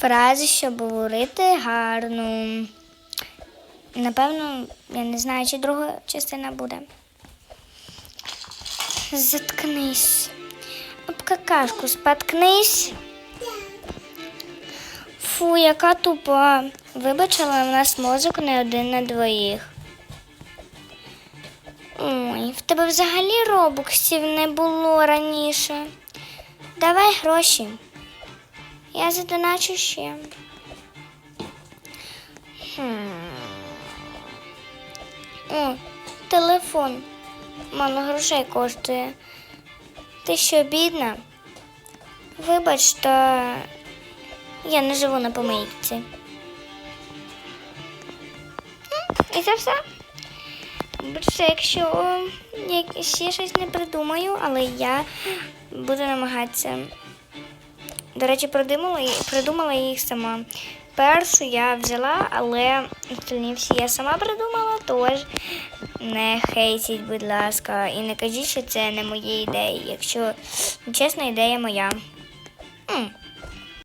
фрази, щоб говорити гарно. Напевно, я не знаю, чи друга частина буде. Заткнись. Об какашку споткнись. Фу, яка тупа. Вибач, але у нас мозок не один на двоїх. Ой, в тебе взагалі робоксів не було раніше. Давай гроші. Я задоначу ще. Хм. О, телефон. Мало грошей коштує. Ти що, бідна? Вибач, то я не живу на помийці. І це все. Більше, якщо я ще щось не придумаю, але я буду намагатися. До речі, придумала, придумала їх сама. Першу я взяла, але остальні всі я сама придумала, тож не хейтіть, будь ласка, і не кажіть, що це не мої ідеї, якщо чесно, ідея моя. М,